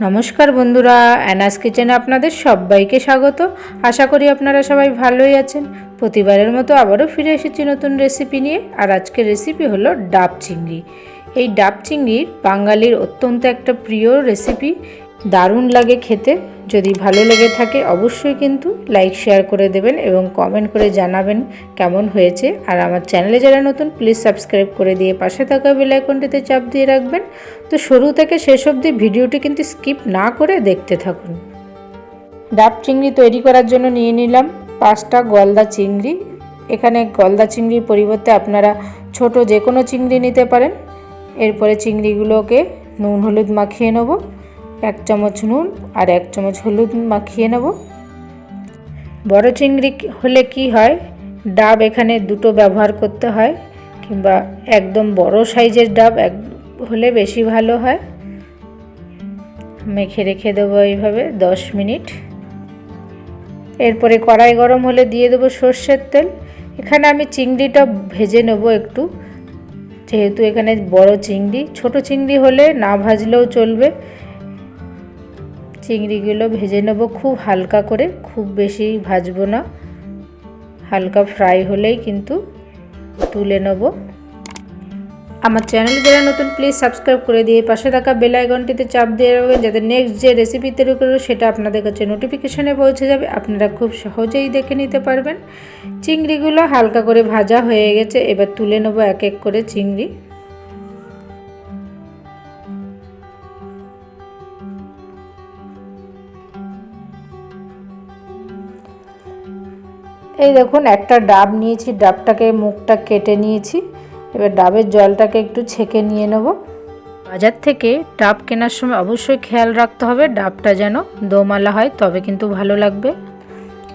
নমস্কার বন্ধুরা, অ্যানাস কিচেনে আপনাদের সবাইকে স্বাগত। আশা করি আপনারা সবাই ভালোই আছেন। প্রতিবারের মতো আবারও ফিরে এসেছি নতুন রেসিপি নিয়ে। আর আজকের রেসিপি হলো ডাব চিংড়ি। এই ডাব চিংড়ির বাঙালির অত্যন্ত একটা প্রিয় রেসিপি দারুণ লাগে খেতে। যদি ভালো লেগে থাকে অবশ্যই কিন্তু লাইক শেয়ার করে দেবেন এবং কমেন্ট করে জানাবেন কেমন হয়েছে। আর আমার চ্যানেলে যারা নতুন প্লিজ সাবস্ক্রাইব করে দিয়ে পাশে থাকা বেল আইকনটিতে চাপ দিয়ে রাখবেন। তো শুরু থেকে শেষ অবধি ভিডিওটি কিন্তু স্কিপ না করে দেখতে থাকুন। ডাব চিংড়ি তৈরি করার জন্য নিয়ে নিলাম পাঁচটা গলদা চিংড়ি। এখানে গলদা চিংড়ির পরিবর্তে আপনারা ছোট যে কোনো চিংড়ি নিতে পারেন। এরপরে চিংড়িগুলোকে নুন, হলুদ মাখিয়ে নেব। এক চামচ নুন আর এক চামচ হলুদ মাখিয়ে নেব। বড় চিংড়ি হলে কি হয়? ডাব এখানে দুটো ব্যবহার করতে হয় কিংবা একদম বড় সাইজের ডাব এক হলে বেশি ভালো হয়। মেখে রেখে দেবো এইভাবে দশ মিনিট। এরপরে কড়াই গরম হলে দিয়ে দেবো সর্ষের তেল। এখানে আমি চিংড়িটা ভেজে নেব একটু। যেহেতু এখানে বড় চিংড়ি, ছোট চিংড়ি হলে না ভাজলেও চলবে। চিংড়িগুলো ভেজে নেব খুব হালকা করে, খুব বেশি ভাজবো না। হালকা ফ্রাই হলেই কিন্তু তুলে নেব। আমার চ্যানেলে যারা নতুন, প্লিজ সাবস্ক্রাইব করে দিয়ে পাশে থাকা বেল আইকনটিতে চাপ দিয়ে রাখবেন, যাতে নেক্সট যে রেসিপি তৈরি করব সেটা আপনাদের কাছে নোটিফিকেশানে পৌঁছে যাবে। আপনারা খুব সহজেই দেখে নিতে পারবেন। চিংড়িগুলো হালকা করে ভাজা হয়ে গেছে, এবার তুলে নেব এক এক করে চিংড়ি। এই দেখুন, একটা ডাব নিয়েছি, ডাবটাকে মুখটা কেটে নিয়েছি। এবার ডাবের জলটাকে একটু ছেঁকে নিয়ে নেব। বাজার থেকে ডাব কেনার সময় অবশ্যই খেয়াল রাখতে হবে, ডাবটা যেন দোমালা হয়, তবে কিন্তু ভালো লাগবে।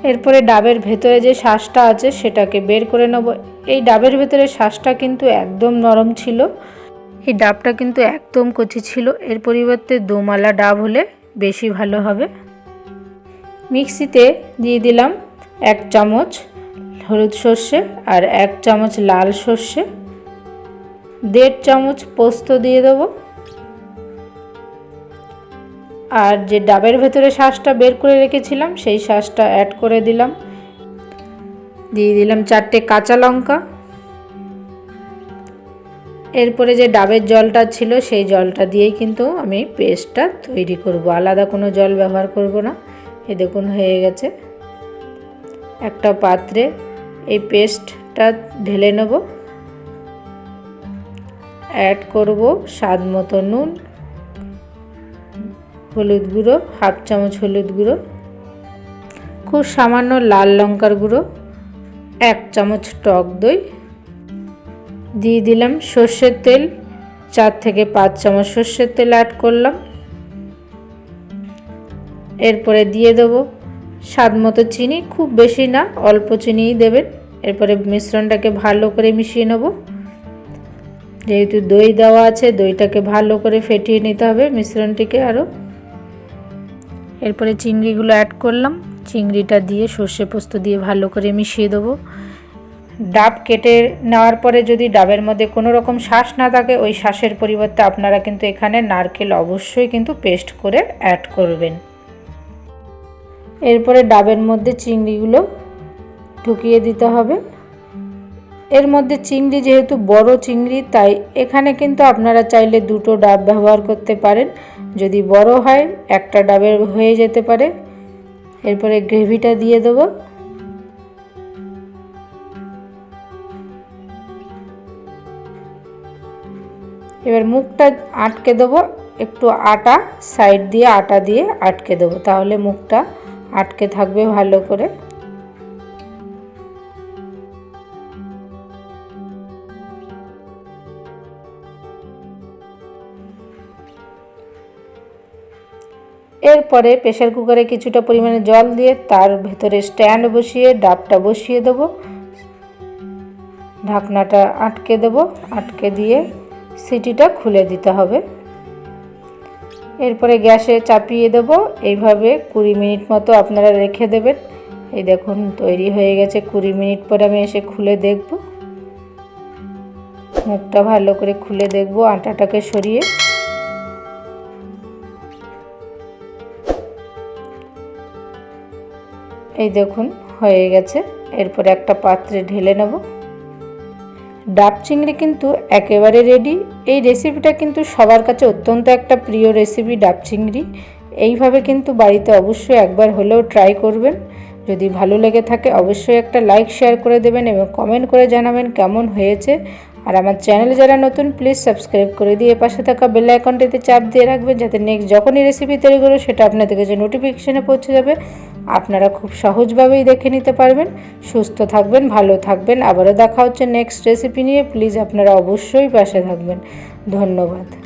এরপরে ডাবের ভেতরে যে শ্বাসটা আছে, সেটাকে বের করে নেব। এই ডাবের ভেতরে শ্বাসটা কিন্তু একদম নরম ছিল। এই ডাবটা কিন্তু একদম কচি ছিল। এর পরিবর্তে দোমালা ডাব হলে বেশি ভালো হবে। মিক্সিতে দিয়ে দিলাম। এক চামচ হলুদ সর্ষে আর এক চামচ লাল সর্ষে। দেড় চামচ পোস্ত দিয়ে দেব। আর যে ডাবের ভেতরে শ্বাসটা বের করে রেখেছিলাম, সেই শ্বাসটা অ্যাড করে দিলাম। দিয়ে দিলাম চারটে কাঁচা লঙ্কা। এরপরে যে ডাবের জলটা ছিল, সেই জলটা দিয়েই কিন্তু আমি পেস্টটা তৈরি করব। আলাদা কোনো জল ব্যবহার করব না। এ দেখুন হয়ে গেছে। একটা পাত্রে এই পেস্টটা ঢেলে নেব। অ্যাড করব স্বাদ মতো নুন, হলুদ গুঁড়ো, হাফ চামচ হলুদ গুঁড়ো, খুব সামান্য লাল লঙ্কার গুঁড়ো, এক চামচ টক দই, দিয়ে দিলাম সর্ষের তেল, চার থেকে পাঁচ চামচ সর্ষের তেল অ্যাড করলাম। এরপরে দিয়ে দেবো স্বাদ মতো চিনি, খুব বেশি না, অল্প চিনিই দেবেন। এরপরে মিশ্রণটাকে ভালো করে মিশিয়ে নেব। যেহেতু দই দেওয়া আছে, দইটাকে ভালো করে ফেটিয়ে নিতে হবে মিশ্রণটিকে আরও। এরপরে চিংড়িগুলো অ্যাড করলাম। চিংড়িটা দিয়ে সর্ষে পোস্ত দিয়ে ভালো করে মিশিয়ে দেবো। ডাব কেটে নেওয়ার পরে যদি ডাবের মধ্যে কোনো রকম শ্বাস না থাকে, ওই শ্বাসের পরিবর্তে আপনারা কিন্তু এখানে নারকেল অবশ্যই কিন্তু পেস্ট করে অ্যাড করবেন। এরপরে ডাবের মধ্যে চিংড়িগুলো ঢুকিয়ে দিতে হবে। এর মধ্যে চিংড়ি যেহেতু বড় চিংড়ি, তাই এখানে কিন্তু আপনারা চাইলে দুটো ডাব ব্যবহার করতে পারেন। যদি বড় হয়, একটা ডাবের হয়ে যেতে পারে। এরপরে গ্রেভিটা দিয়ে দেবো। এবার মুখটা আটকে দেবো। একটু আটা সাইড দিয়ে আটা দিয়ে আটকে দেবো। তাহলে মুখটা আটকে থাকবে ভালো করে। এরপরে প্রেশার কুকারে কিছুটা পরিমাণে জল দিয়ে তার ভেতরে স্ট্যান্ড বসিয়ে, ডাবটা বসিয়ে দেব। ঢাকনাটা আটকে দেব। আটকে দিয়ে সিটিটা খুলে দিতে হবে। এরপরে গ্যাসে চাপিয়ে দেব। এইভাবে কুড়ি মিনিট মতো আপনারা রেখে দেবেন। এই দেখুন, তৈরি হয়ে গেছে। কুড়ি মিনিট পরে আমি এসে খুলে দেখব। মুখটা ভালো করে খুলে দেখব, আটাটাকে সরিয়ে। এই দেখুন, হয়ে গেছে। এরপরে একটা পাত্রে ঢেলে নেব। ডাব চিংড়ি কিন্তু একেবারে রেডি এই রেসিপিটা কিন্তু সবার কাছে অত্যন্ত একটা প্রিয় রেসিপি ডাব চিংড়ি। এইভাবে কিন্তু বাড়িতে অবশ্যই একবার হলেও ট্রাই করবেন। যদি ভালো লেগে থাকে, অবশ্যই একটা লাইক শেয়ার করে দেবেন এবং কমেন্ট করে জানাবেন কেমন হয়েছে। আর আমার চ্যানেলে যারা নতুন প্লিজ সাবস্ক্রাইব করে দিয়ে পাশে থাকা বেল আইকনটিতে চাপ দিয়ে রাখবেন, যাতে নেক্সট যখনই রেসিপি তৈরি করো সেটা আপনাদের কাছে নোটিফিকেশানে পৌঁছে যাবে। আপনারা খুব সহজভাবেই দেখে নিতে পারবেন। সুস্থ থাকবেন, ভালো থাকবেন। আবারও দেখা হচ্ছে নেক্সট রেসিপি নিয়ে। প্লিজ আপনারা অবশ্যই পাশে থাকবেন। ধন্যবাদ।